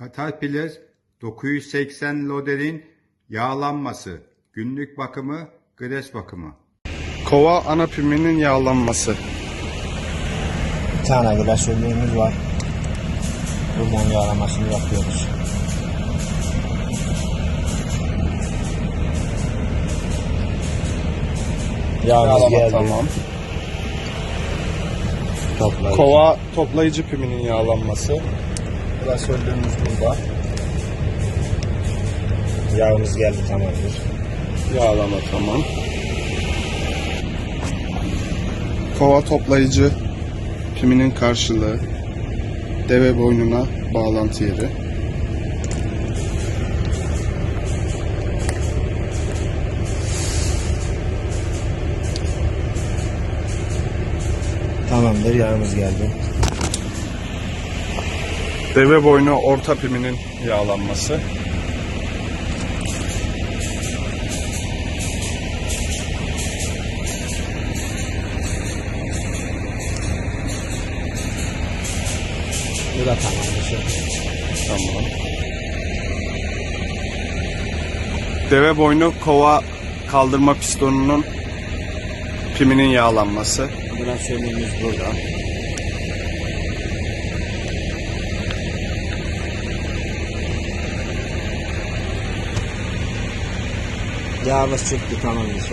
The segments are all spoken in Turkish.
Caterpillar 980 loderin yağlanması, günlük bakımı, gres bakımı. Kova ana piminin yağlanması. Bir tane glasörlüğümüz var. Buradan yağlamasını yapıyoruz. Yağımız Yağlama geldi. tamam. Toplayıcı. Kova toplayıcı piminin yağlanması. Klasörlüğümüz burada. Yağımız geldi tamamdır. Yağlama tamam. Kova toplayıcı piminin karşılığı. Deve boynuna bağlantı yeri. Tamamdır yağımız geldi. Deve boynu orta piminin yağlanması. Bu da tamamdır. Tamam. Deve boynu kova kaldırma pistonunun piminin yağlanması. Glasörlüğümüz burada. Yağımız çıktı tamamdır.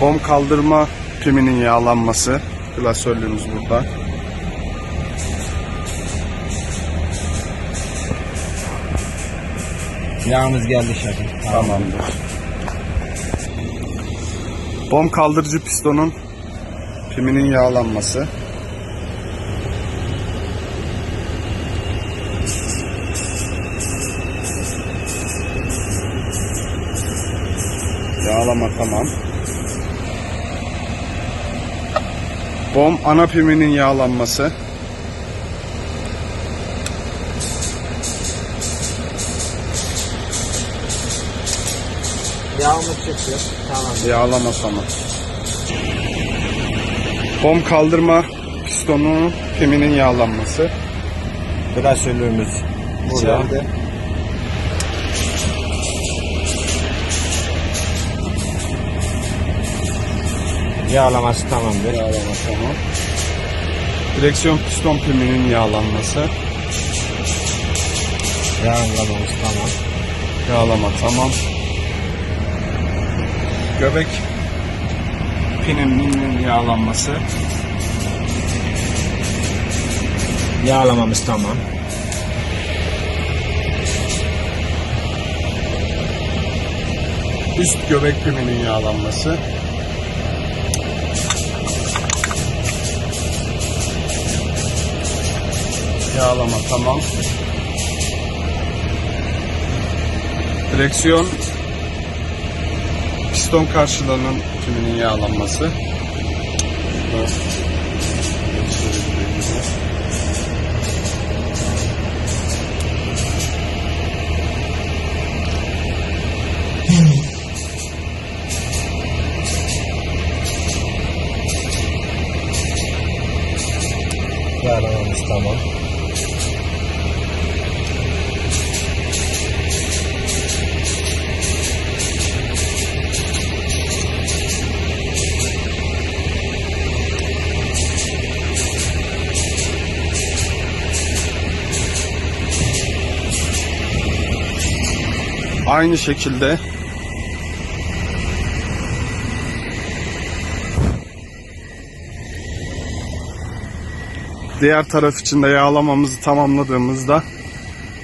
Bom kaldırma piminin yağlanması. Klasörlüğümüz burada. Yağımız geldi şefim. Tamamdır. Bom kaldırıcı pistonun piminin yağlanması. Yağlama tamam. Bom ana piminin yağlanması. Yağımız çıktı. Tamam. Yağlama tamam. Bom kaldırma pistonunun piminin yağlanması. Glasörlüğümüz burada. İçeride. Yağlaması tamamdır. Yağlama tamam. Direksiyon piston piminin yağlanması. Yağlamamız tamam. Yağlama tamam. Göbek pininin yağlanması. Yağlamamız tamam. Üst göbek piminin yağlanması. Yağlama tamam. Direksiyon piston karşılanın piminin yağlanması. Yağlamamız tamam. Aynı şekilde diğer taraf için de yağlamamızı tamamladığımızda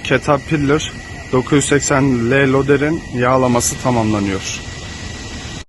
Caterpillar 980L loderin yağlaması tamamlanıyor.